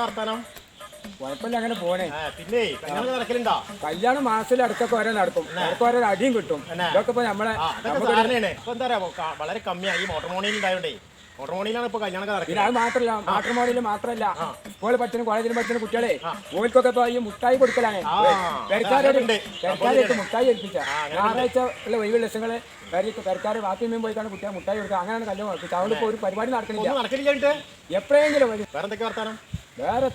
വർത്താനം? കുഴപ്പമില്ല അങ്ങനെ പോണേ. പിന്നെ കല്യാണം നടക്കലുണ്ടോ? കല്യാണം മാസത്തിൽ അടുത്തൊക്കെ ഓരോ നടക്കും. ഓരോ അടിയും കിട്ടും? ഇതൊക്കെ ഇപ്പൊ നമ്മളെ വളരെ കമ്മിയായി ഈ മോട്ടോർ മോണിയിൽ ഉണ്ടായോണ്ടേ. മോട്ടോർ മോണിയിലാണ് ഇപ്പൊ കല്യാണം പിന്നെ നടക്കുന്നത് അത് മാത്രല്ല മാട്രിമോണിയിൽ മാത്രല്ല. സ്കൂളിൽ പറ്റുന്ന കുട്ടികളെ ഓൽക്കൊക്കെ ഇപ്പൊ ഈ മുട്ടായി കൊടുക്കലാണ്. ആ, പെരക്കാരോട് അതുണ്ട്. പെരക്കാരായിട്ട് മുട്ടായി ഏൽപ്പിച്ച. ഞായറാഴ്ച ഉള്ള ഒഴിവ് ലക്ഷങ്ങൾ ബാത്റൂമിൽ പോയിട്ടാണ് കുട്ടിയെ മുട്ടായി കൊടുക്കുക. അങ്ങനെയാണ് കല്യാണം നടക്കുന്നത്. അതുകൊണ്ട് ഇപ്പൊ ഒരു പരിപാടി നടക്കുന്നില്ല ഒന്നും നടക്കലില്ല എപ്പോഴെങ്കിലും വരും വേറെന്തൊക്കെ വർത്താനം? വേറെ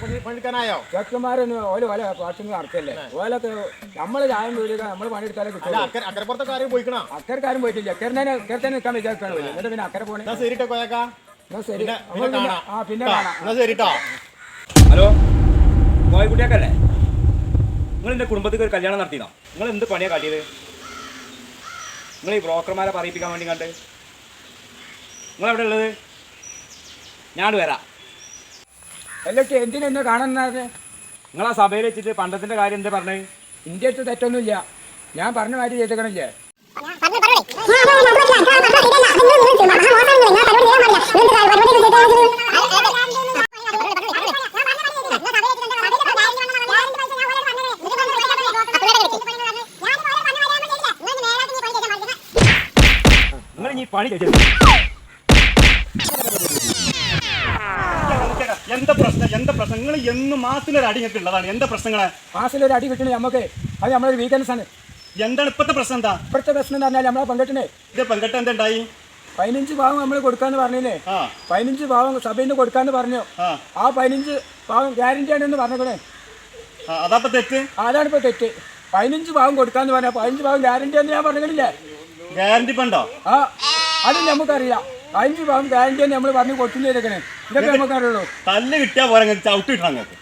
പണി- പണിക്കാനായോ ചെക്കന്മാരൊന്നും ഓല ഓല പാട്ടിന് നടത്തല്ലേ ഓലൊക്കെ നമ്മൾ ചായം വീടുക നമ്മൾ പണിയെടുത്താലേ കിട്ടും അക്കരപ്പുറത്തെ കാര്യം പോയിക്കണോ? അക്കരക്കാരും പോയിട്ടില്ല. അക്കരനെ അക്കരത്തന്നെ നിൽക്കാൻ വിചാരിക്കണം എന്നിട്ട് പിന്നെ അക്കരെ പോണേ. ശരിട്ടോ ശരി. ആ പിന്നെ കാണാം. ശരിട്ടോ. ഹലോ കോയക്കുട്ടിയാക്കല്ലേ? നിങ്ങൾ എന്റെ കുടുംബത്തിൽ ഒരു കല്യാണം നടത്തിയതാ? നിങ്ങൾ എന്ത് പണിയാ കാട്ടിയത്? നിങ്ങൾ ഈ ബ്രോക്കർമാരെ പറയിപ്പിക്കാൻ വേണ്ടി കണ്ട് നിങ്ങൾ എവിടെ ഉള്ളത് ഞാൻ വരാം. എന്നിട്ട് എന്തിനെന്നെ കാണുന്നത് നിങ്ങൾ ആ സഭയിൽ വെച്ചിട്ട് പണ്ടത്തിന്റെ കാര്യം എന്താ പറഞ്ഞത് ഇന്ത്യ അടുത്ത് തെറ്റൊന്നുമില്ല ഞാൻ പറഞ്ഞ മാറ്റി ചെയ്തേക്കണില്ലേ നിങ്ങൾ ഈ പണി ചെയ്തത് പ്രശ്നം എന്ന് മാസത്തിലൊരു അടി ഉള്ളതാണ്. എന്താ പ്രശ്നങ്ങളെ? മാസത്തിലൊരു അടി കിട്ടണേ നമുക്ക് അത് നമ്മളൊരു വീക്കൻസ് ആണ്. എന്താണ് ഇപ്പോഴത്തെ പ്രശ്നം എന്താ? ഇപ്പോഴത്തെ പ്രശ്നം എന്ന് പറഞ്ഞാൽ നമ്മളെ പങ്കെട്ടനെ. ഇത് പങ്കെട്ട എന്തുണ്ടായി? പതിനഞ്ച് ഭാഗം നമ്മൾ കൊടുക്കാന്ന് പറഞ്ഞില്ലേ ആ. പതിനഞ്ച് ഭാഗം സഭയിൽ നിന്ന് കൊടുക്കാന്ന് പറഞ്ഞു. ആ. പതിനഞ്ച് ഭാഗം ഗ്യാരണ്ടി ആണെന്ന് പറഞ്ഞേ അതാപ്പ തെറ്റ്? അതാണ് ഇപ്പൊ തെറ്റ്. പതിനഞ്ച് ഭാഗം കൊടുക്കാന്ന് പറഞ്ഞ പതിനഞ്ച് ഭാഗം ഗ്യാരണ്ടി എന്ന് ഞാൻ പറഞ്ഞില്ലേ ഗ്യാരണ്ടി പണ്ടോ ആ അത് നമുക്കറിയാം. പാമ്പ് ഗ്യാരണ്ടി എന്ന് നമ്മൾ പറഞ്ഞ് കൊടുത്തില്ലേ ഇതൊക്കെ നമുക്കറിയുള്ളൂ. തല്ല് കിട്ടിയാൽ പോരാ ചവിട്ടിട്ടാ നിങ്ങൾക്ക്